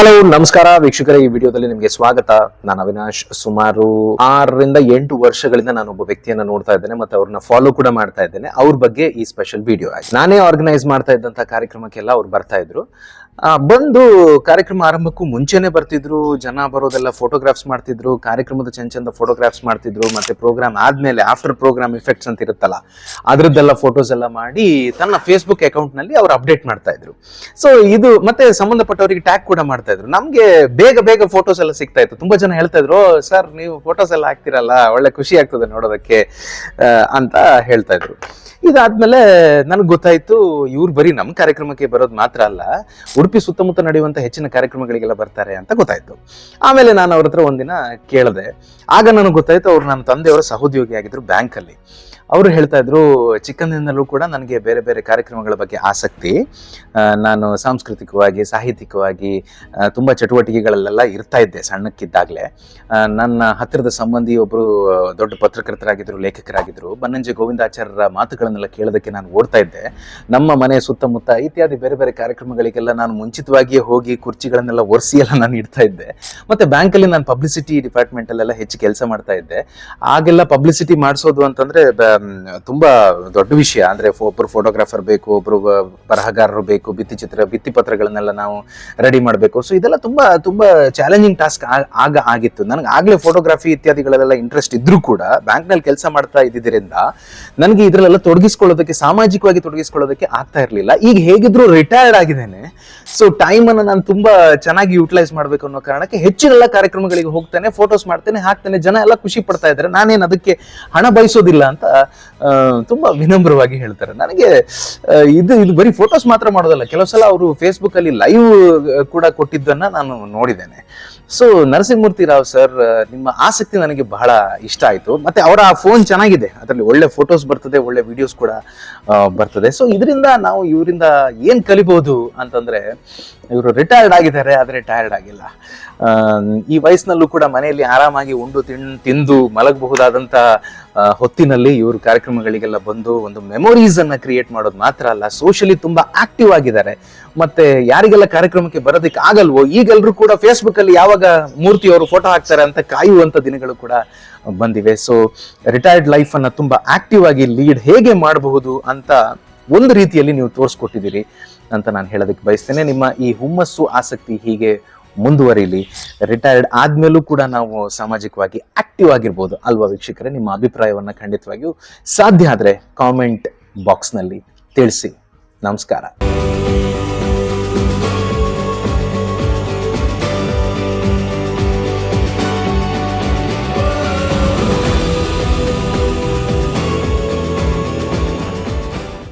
Hello, ನಮಸ್ಕಾರ. ವೀಕ್ಷಕರೇ, ಈ ವಿಡಿಯೋದಲ್ಲಿ ನಿಮಗೆ ಸ್ವಾಗತ. ನಾನು ಅವಿನಾಶ್. ಸುಮಾರು ಆರರಿಂದ ಎಂಟು ವರ್ಷಗಳಿಂದ ನಾನು ಒಬ್ಬ ವ್ಯಕ್ತಿಯನ್ನ ನೋಡ್ತಾ ಇದ್ದೇನೆ ಮತ್ತೆ ಅವ್ರನ್ನ ಫಾಲೋ ಕೂಡ ಮಾಡ್ತಾ ಇದ್ದೇನೆ. ಅವ್ರ ಬಗ್ಗೆ ಈ ಸ್ಪೆಷಲ್ ವಿಡಿಯೋ ಆಯ್ತು. ನಾನೇ ಆರ್ಗನೈಸ್ ಮಾಡ್ತಾ ಇದ್ದಂತ ಕಾರ್ಯಕ್ರಮಕ್ಕೆಲ್ಲ ಅವ್ರು ಬರ್ತಾ ಇದ್ರು. ಬಂದು ಕಾರ್ಯಕ್ರಮ ಆರಂಭಕ್ಕೂ ಮುಂಚೆನೆ ಬರ್ತಿದ್ರು, ಜನ ಬರೋದೆಲ್ಲ ಫೋಟೋಗ್ರಾಫ್ಸ್ ಮಾಡ್ತಿದ್ರು, ಕಾರ್ಯಕ್ರಮದ ಚಂದ ಚಂದ ಫೋಟೋಗ್ರಾಫ್ಸ್ ಮಾಡ್ತಿದ್ರು, ಮತ್ತೆ ಪ್ರೋಗ್ರಾಮ್ ಆದ್ಮೇಲೆ ಆಫ್ಟರ್ ಪ್ರೋಗ್ರಾಮ್ ಇಫೆಕ್ಟ್ಸ್ ಅಂತ ಇರುತ್ತಲ್ಲ, ಅದ್ರದ್ದೆಲ್ಲ ಫೋಟೋಸ್ ಎಲ್ಲ ಮಾಡಿ ತನ್ನ ಫೇಸ್ಬುಕ್ ಅಕೌಂಟ್ನಲ್ಲಿ ಅವ್ರು ಅಪ್ಡೇಟ್ ಮಾಡ್ತಾ ಇದ್ರು. ಸೊ ಇದು ಮತ್ತೆ ಸಂಬಂಧಪಟ್ಟವರಿಗೆ ಟ್ಯಾಗ್ ಕೂಡ ಮಾಡ್ತಾ ಇದ್ರು. ನಮ್ಗೆ ಬೇಗ ಬೇಗ ಫೋಟೋಸ್ ಎಲ್ಲ ಸಿಗ್ತಾ ಇತ್ತು. ತುಂಬಾ ಜನ ಹೇಳ್ತಾ ಇದ್ರು ಸರ್ ನೀವು ಫೋಟೋಸ್ ಎಲ್ಲ ಹಾಕ್ತಿರಲ್ಲ, ಒಳ್ಳೆ ಖುಷಿ ಆಗ್ತದೆ ನೋಡೋದಕ್ಕೆ ಅಂತ ಹೇಳ್ತಾ ಇದ್ರು. ಇದಾದ್ಮೇಲೆ ನನಗೆ ಗೊತ್ತಾಯ್ತು, ಇವ್ರು ಬರೀ ನಮ್ಮ ಕಾರ್ಯಕ್ರಮಕ್ಕೆ ಬರೋದು ಮಾತ್ರ ಅಲ್ಲ, ಉಡುಪಿ ಸುತ್ತಮುತ್ತ ನಡೆಯುವಂತ ಹೆಚ್ಚಿನ ಕಾರ್ಯಕ್ರಮಗಳಿಗೆಲ್ಲ ಬರ್ತಾರೆ ಅಂತ ಗೊತ್ತಾಯ್ತು. ಆಮೇಲೆ ನಾನು ಅವ್ರ ಹತ್ರ ಒಂದಿನ ಕೇಳಿದೆ. ಆಗ ನನಗೆ ಗೊತ್ತಾಯ್ತು, ಅವ್ರು ನನ್ನ ತಂದೆಯವರ ಸಹೋದ್ಯೋಗಿ ಆಗಿದ್ರು ಬ್ಯಾಂಕ್ ಅಲ್ಲಿ ಅವರು ಹೇಳ್ತಾ ಇದ್ರು ಚಿಕ್ಕಂದಿನಲ್ಲೂ ಕೂಡ ನನಗೆ ಬೇರೆ ಬೇರೆ ಕಾರ್ಯಕ್ರಮಗಳ ಬಗ್ಗೆ ಆಸಕ್ತಿ. ನಾನು ಸಾಂಸ್ಕೃತಿಕವಾಗಿ, ಸಾಹಿತ್ಯಿಕವಾಗಿ ತುಂಬ ಚಟುವಟಿಕೆಗಳಲ್ಲೆಲ್ಲ ಇರ್ತಾ ಇದ್ದೆ ಸಣ್ಣಕ್ಕಿದ್ದಾಗಲೇ. ನನ್ನ ಹತ್ತಿರದ ಸಂಬಂಧಿ ಒಬ್ಬರು ದೊಡ್ಡ ಪತ್ರಕರ್ತರಾಗಿದ್ದರು ಲೇಖಕರಾಗಿದ್ದರು ಬನ್ನಂಜೆ ಗೋವಿಂದಾಚಾರ್ಯರ ಮಾತುಗಳನ್ನೆಲ್ಲ ಕೇಳೋದಕ್ಕೆ ನಾನು ಓಡ್ತಾ ಇದ್ದೆ. ನಮ್ಮ ಮನೆ ಸುತ್ತಮುತ್ತ ಇತ್ಯಾದಿ ಬೇರೆ ಬೇರೆ ಕಾರ್ಯಕ್ರಮಗಳಿಗೆಲ್ಲ ನಾನು ಮುಂಚಿತವಾಗಿಯೇ ಹೋಗಿ ಕುರ್ಚಿಗಳನ್ನೆಲ್ಲ ಒರೆಸಿ ಎಲ್ಲ ನಾನು ಇಡ್ತಾ ಇದ್ದೆ. ಮತ್ತು ಬ್ಯಾಂಕಲ್ಲಿ ನಾನು ಪಬ್ಲಿಸಿಟಿ ಡಿಪಾರ್ಟ್ಮೆಂಟಲ್ಲೆಲ್ಲ ಹೆಚ್ಚು ಕೆಲಸ ಮಾಡ್ತಾ ಇದ್ದೆ. ಆಗೆಲ್ಲ ಪಬ್ಲಿಸಿಟಿ ಮಾಡಿಸೋದು ಅಂತಂದರೆ ತುಂಬಾ ದೊಡ್ಡ ವಿಷಯ. ಅಂದ್ರೆ ಒಬ್ಬರು ಫೋಟೋಗ್ರಾಫರ್ ಬೇಕು, ಒಬ್ರು ಬರಹಗಾರರು ಬೇಕು, ಭಿತ್ತಿ ಚಿತ್ರ, ಭಿತ್ತಿ ಪತ್ರಗಳನ್ನೆಲ್ಲ ನಾವು ರೆಡಿ ಮಾಡಬೇಕು. ಸೊ ಇದೆಲ್ಲ ತುಂಬಾ ತುಂಬಾ ಚಾಲೆಂಜಿಂಗ್ ಟಾಸ್ಕ್ ಆಗ ಆಗಿತ್ತು. ನನಗೆ ಆಗ್ಲೇ ಫೋಟೋಗ್ರಫಿ ಇತ್ಯಾದಿಗಳಲ್ಲೆಲ್ಲ ಇಂಟ್ರೆಸ್ಟ್ ಇದ್ರೂ ಕೂಡ ಬ್ಯಾಂಕ್ನಲ್ಲಿ ಕೆಲಸ ಮಾಡ್ತಾ ಇದ್ದಿದ್ದರಿಂದ ನನಗೆ ಇದರಲ್ಲೆಲ್ಲ ತೊಡಗಿಸ್ಕೊಳ್ಳೋದಕ್ಕೆ, ಸಾಮಾಜಿಕವಾಗಿ ತೊಡಗಿಸ್ಕೊಳ್ಳೋದಕ್ಕೆ ಆಗ್ತಾ ಇರಲಿಲ್ಲ. ಈಗ ಹೇಗಿದ್ರು ರಿಟೈರ್ಡ್ ಆಗಿದ್ದೇನೆ. ಸೊ ಟೈಮ್ ನಾನು ತುಂಬಾ ಚೆನ್ನಾಗಿ ಯೂಟಿಲೈಸ್ ಮಾಡಬೇಕು ಅನ್ನೋ ಕಾರಣಕ್ಕೆ ಹೆಚ್ಚಿನೆಲ್ಲ ಕಾರ್ಯಕ್ರಮಗಳಿಗೆ ಹೋಗ್ತೇನೆ ಫೋಟೋಸ್ ಮಾಡ್ತೇನೆ, ಹಾಕ್ತೇನೆ. ಜನ ಎಲ್ಲ ಖುಷಿ ಪಡ್ತಾ ಇದ್ದಾರೆ. ನಾನೇನು ಅದಕ್ಕೆ ಹಣ ಬಯಸೋದಿಲ್ಲ ಅಂತ ತುಂಬಾ ವಿನಮ್ರವಾಗಿ ಹೇಳ್ತಾರೆ. ನನಗೆ ಇದು ಇದು ಬರೀ ಫೋಟೋಸ್ ಮಾತ್ರ ಮಾಡೋದಲ್ಲ ಕೆಲವು ಸಲ ಅವರು ಫೇಸ್ಬುಕ್ ಅಲ್ಲಿ ಲೈವ್ ಕೂಡ ಕೊಟ್ಟಿದ್ದನ್ನ ನಾನು ನೋಡಿದ್ದೇನೆ. ಸೊ ನರಸಿಂಹಮೂರ್ತಿ ರಾವ್ ಸರ್ ನಿಮ್ಮ ಆಸಕ್ತಿ ನನಗೆ ಬಹಳ ಇಷ್ಟ ಆಯ್ತು. ಮತ್ತೆ ಅವರ ಫೋನ್ ಚೆನ್ನಾಗಿದೆ. ಅದರಲ್ಲಿ ಒಳ್ಳೆ ಫೋಟೋಸ್ ಬರ್ತದೆ ಒಳ್ಳೆ ವಿಡಿಯೋಸ್ ಕೂಡ ಬರ್ತದೆ. ಸೊ ಇದರಿಂದ ನಾವು ಇವರಿಂದ ಏನ್ ಕಲಿಬಹುದು ಅಂತಂದ್ರೆ ಇವರು ರಿಟೈರ್ಡ್ ಆಗಿದ್ದಾರೆ ಆದ್ರೆ ಟೈರ್ಡ್ ಆಗಿಲ್ಲ. ಈ ವಯಸ್ಸಿನಲ್ಲೂ ಕೂಡ ಮನೆಯಲ್ಲಿ ಆರಾಮಾಗಿ ಉಂಡು ತಿಂದು ಮಲಗಬಹುದಾದಂತ ಆ, ಹೊತ್ತಿನಲ್ಲಿ ಇವರು ಕಾರ್ಯಕ್ರಮಗಳಿಗೆಲ್ಲ ಬಂದು ಒಂದು ಮೆಮೊರೀಸ್ ಅನ್ನ ಕ್ರಿಯೇಟ್ ಮಾಡೋದು ಮಾತ್ರ ಅಲ್ಲ ಸೋಷಲಿ ತುಂಬಾ ಆಕ್ಟಿವ್ ಆಗಿದ್ದಾರೆ. ಮತ್ತೆ ಯಾರಿಗೆಲ್ಲ ಕಾರ್ಯಕ್ರಮಕ್ಕೆ ಬರೋದಕ್ಕೆ ಆಗಲ್ವೋ ಈಗೆಲ್ಲರೂ ಕೂಡ ಫೇಸ್ಬುಕ್ ಅಲ್ಲಿ ಯಾವಾಗ ಮೂರ್ತಿ ಅವರು ಫೋಟೋ ಹಾಕ್ತಾರೆ ಅಂತ ಕಾಯುವಂತ ದಿನಗಳು ಕೂಡ ಬಂದಿವೆ. ಸೊ ರಿಟೈರ್ಡ್ ಲೈಫ್ ಅನ್ನ ತುಂಬಾ ಆಕ್ಟಿವ್ ಆಗಿ ಲೀಡ್ ಹೇಗೆ ಮಾಡಬಹುದು ಅಂತ ಒಂದು ರೀತಿಯಲ್ಲಿ ನೀವು ತೋರಿಸ್ಕೊಟ್ಟಿದ್ದೀರಿ ಅಂತ ನಾನು ಹೇಳೋದಕ್ಕೆ ಬಯಸ್ತೇನೆ. ನಿಮ್ಮ ಈ ಹುಮ್ಮಸ್ಸು, ಆಸಕ್ತಿ ಹೀಗೆ ಮುಂದುವರಿಲಿ ರಿಟೈರ್ಡ್ ಆದ್ಮೇಲೂ ಕೂಡ ನಾವು ಸಾಮಾಜಿಕವಾಗಿ ಆಕ್ಟಿವ್ ಆಗಿರ್ಬೋದು ಅಲ್ವಾ ವೀಕ್ಷಕರೇ? ನಿಮ್ಮ ಅಭಿಪ್ರಾಯವನ್ನು ಖಂಡಿತವಾಗಿಯೂ ಸಾಧ್ಯ ಆದರೆ ಕಾಮೆಂಟ್ ಬಾಕ್ಸ್ನಲ್ಲಿ ತಿಳಿಸಿ. ನಮಸ್ಕಾರ.